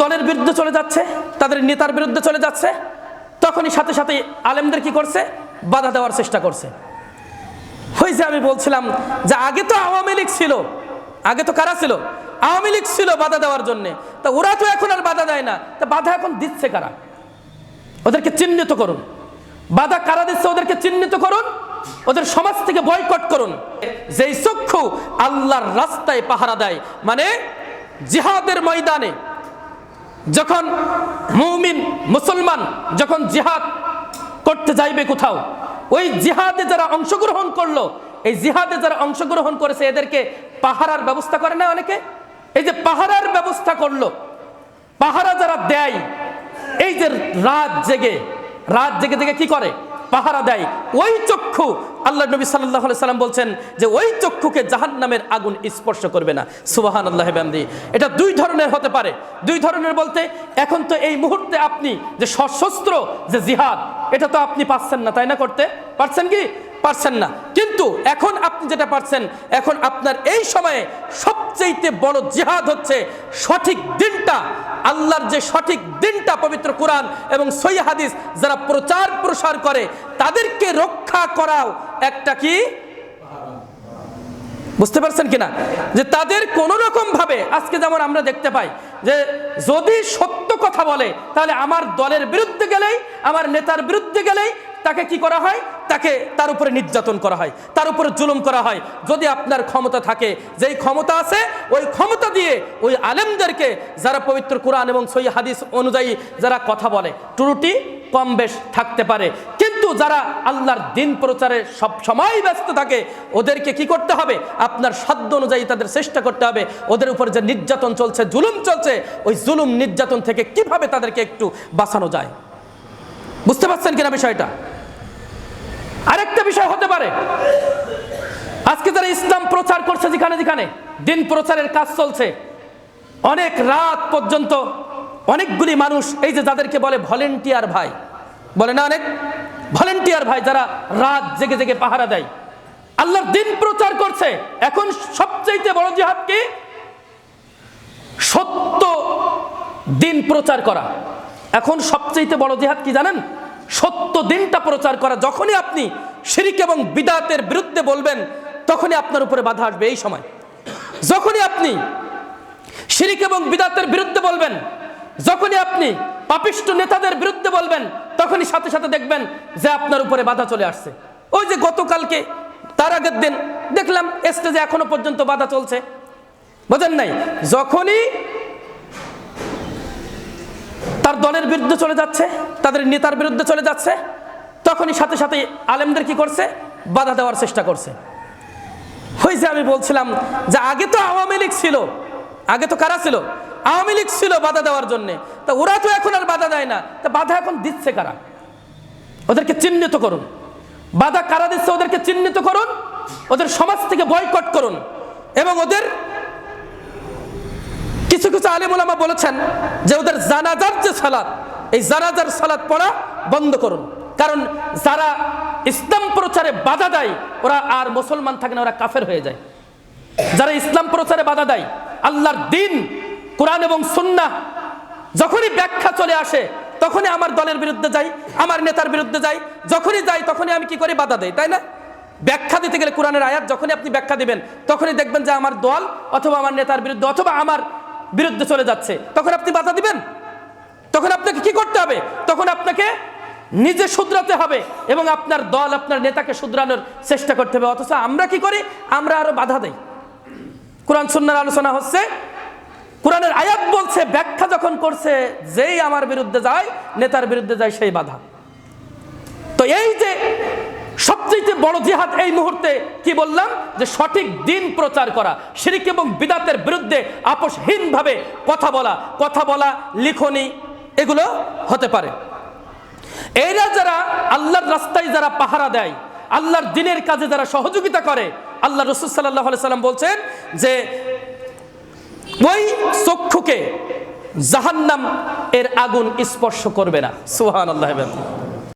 দলের বিরুদ্ধে চলে যাচ্ছে, তাদের নেতার বিরুদ্ধে চলে যাচ্ছে, তখনই সাথে সাথে আলেমদের কি করছে? বাধা দেওয়ার চেষ্টা করছে। হয়েছে আমি বলছিলাম যে আগে তো আওয়ামী লীগ ছিল, আগে তো কারা ছিল? আওয়ামী লীগ ছিল বাধা দেওয়ার জন্য। তা ওরা তো এখন আর বাধা দেয় না। তা বাধা এখন দিচ্ছে কারা? ওদেরকে চিহ্নিত করুন। বাধা কারা দিচ্ছে ওদেরকে চিহ্নিত করুন। ওদের সমাজ থেকে বয়কট করুন। যেই চক্ষু আল্লাহর রাস্তায় পাহারা দেয় মানে জিহাদের ময়দানে যখন মুমিন, মুসলমান যখন জিহাদ করতে যাইবে কোথাও, ওই জিহাদে যারা অংশগ্রহণ করল, এই জিহাদে যারা অংশগ্রহণ করেছে, এদেরকে পাহারার ব্যবস্থা করে না অনেকে? এই যে পাহারার ব্যবস্থা করল, পাহারা যারা দেয়, এই যে রাত জেগে রাত জেগে জেগে কি করে? পাহারা দেয়। ওই চক্ষু আল্লাহ নবী সাল্লাহ সাল্লাম বলছেন যে ওই চক্ষুকে জাহান নামের আগুন স্পর্শ করবে না। সুবাহান আল্লাহ বান্দি। এটা দুই ধরনের হতে পারে। দুই ধরনের বলতে, এখন তো এই মুহূর্তে আপনি যে সশস্ত্র, যে জিহাদ, এটা তো আপনি পাচ্ছেন না, তাই না করতে? পারছেন কি? পারছেন না। কিন্তু এখন আপনি যেটা পারছেন, এখন আপনার এই সময়ে সবচেয়ে বড় জিহাদ হচ্ছে সঠিক দিনটা, আল্লাহর যে সঠিক দিনটা পবিত্র কোরআন এবং সই হাদিস যারা প্রচার প্রসার করে, তাদেরকে রক্ষা করাও একটা কি? বুঝতে পারছেন কিনা? যে তাদের কোন রকম ভাবে আজকে যেমন আমরা দেখতে পাই, যে যদি সত্য কথা বলে, তাহলে আমার দলের বিরুদ্ধে গেলেই, আমার নেতার বিরুদ্ধে গেলেই তাকে কি করা হয়? তাকে তার উপরে নির্যাতন করা হয়, তার উপরে জুলুম করা হয়। যদি আপনার ক্ষমতা থাকে, যেই ক্ষমতা আছে, ওই ক্ষমতা দিয়ে ওই আলেমদেরকে যারা পবিত্র কোরআন এবং সই হাদিস অনুযায়ী যারা কথা বলে, ত্রুটি কম বেশ থাকতে পারে। যারা আল্লাহর দিন প্রচারে সব সময় ব্যস্ত থাকে, ওদেরকে কি করতে হবে? আপনার সাধ্য অনুযায়ী তাদের চেষ্টা করতে হবে। ওদের উপর যে নির্যাতন চলছে, জুলুম চলছে, ওই জুলুম নির্যাতন থেকে কীভাবে তাদেরকে একটু বাঁচানো যায়? বুঝতে পারছেন কিনা বিষয়টা? আরেকটা বিষয় হতে পারে। আজকে যারা ইসলাম প্রচার করছে যেখানে যেখানে, দিন প্রচারের কাজ চলছে, অনেক রাত পর্যন্ত অনেকগুলি মানুষ, এই যে যাদেরকে বলে ভলেন্টিয়ার ভাই, বলে না অনেক? ভলেন্টিয়ার ভাই যারা রাত জেগে জেগে পাহারা দেয়। আল্লাহর দিন প্রচার করছে। এখন সবচেয়ে বড় জিহাদ কি? সত্য দিন প্রচার করা। এখন সবচেয়ে বড় জিহাদ কি জানেন? সত্য দিনটা প্রচার করা। যখনই আপনি শিরিক এবং বিদাতের বিরুদ্ধে বলবেন, তখনই আপনার উপরে বাধা আসবে এই সময়। যখনই আপনি শিরিক এবং বিদাতের বিরুদ্ধে বলবেন, যখনই আপনি পাপিষ্ট নেতাদের বিরুদ্ধে বলবেন তখনই সাথে সাথে দেখবেন যে আপনার উপরে বাধা চলে আসছে। ওই যে গতকালকে, তার আগের দিন দেখলাম স্টেজে এখনও পর্যন্ত বাধা চলছে। বোঝেন নাই? যখনই তার দলের বিরুদ্ধে চলে যাচ্ছে, তাদের নেতার বিরুদ্ধে চলে যাচ্ছে, তখনই সাথে সাথে আলেমদের কি করছে? বাধা দেওয়ার চেষ্টা করছে। হয়েছে আমি বলছিলাম যে আগে তো আওয়ামী লীগ ছিল। আগে তো কারা ছিল? আওয়ামী লীগ ছিল বাধা দেওয়ার জন্য। তা ওরা তো এখন আর বাধা দেয় না। তা বাধা এখন দিচ্ছে কারা? ওদেরকে চিহ্নিত করুন। বাধা কারা দিচ্ছে ওদেরকে চিহ্নিত করুন। ওদের সমাজ থেকে বয়কট করুন। এবং ওদের কিছু কিছু আলিমুলামা বলেছেন যে ওদের জানাজার যে সালাদ এই জানাজার সালাদ পড়া বন্ধ করুন। কারণ যারা ইসলাম প্রচারে বাধা দেয়, ওরা আর মুসলমান থাকে না, ওরা কাফের হয়ে যায়। যারা ইসলাম প্রচারে বাধা দেয়, আল্লাহর দিন কোরআন এবং সুন্না যখনই ব্যাখ্যা চলে আসে, তখনই আমার দলের বিরুদ্ধে যাই, আমার নেতার বিরুদ্ধে যাই, যখনই যাই, তখনই আমি কি করি? বাধা দেই, তাই না? ব্যাখ্যা দিতে গেলে কোরআনের আয়াত যখনই আপনি ব্যাখ্যা দিবেন, তখনই দেখবেন যে আমার দল অথবা আমার নেতার বিরুদ্ধে অথবা আমার বিরুদ্ধে চলে যাচ্ছে। তখন আপনি বাধা দিবেন? তখন আপনাকে কি করতে হবে? তখন আপনাকে নিজে শুধরাতে হবে এবং আপনার দল, আপনার নেতাকে শুধরানোর চেষ্টা করতে হবে। অথচ আমরা কি করি? আমরা আরও বাধা দেই। কোরআন, সুন্নার আলোচনা হচ্ছে কোরআনের আয়াত বলছে, ব্যাখ্যা যখন করছে, যেই আমার বিরুদ্ধে যায়, নেতার বিরুদ্ধে যায় সেই বাধা। তো এই যে সবচেয়ে বড় জিহাদ এই মুহূর্তে, কি বললাম? যে সঠিক দিন প্রচার করা, শিরিক এবং বিদাতের বিরুদ্ধে আপোষহীনভাবে কথা বলা কথা বলা, লিখনি, এগুলো হতে পারে। এরা যারা আল্লাহর রাস্তায় যারা পাহারা দেয়, আল্লাহর দিনের কাজে যারা সহযোগিতা করে, আল্লাহ রসুল সাল্লাহ সাল্লাম বলছেন যে ওই চক্ষুকে জাহান্নাম এর আগুন স্পর্শ করবে না। সুহান আল্লাহ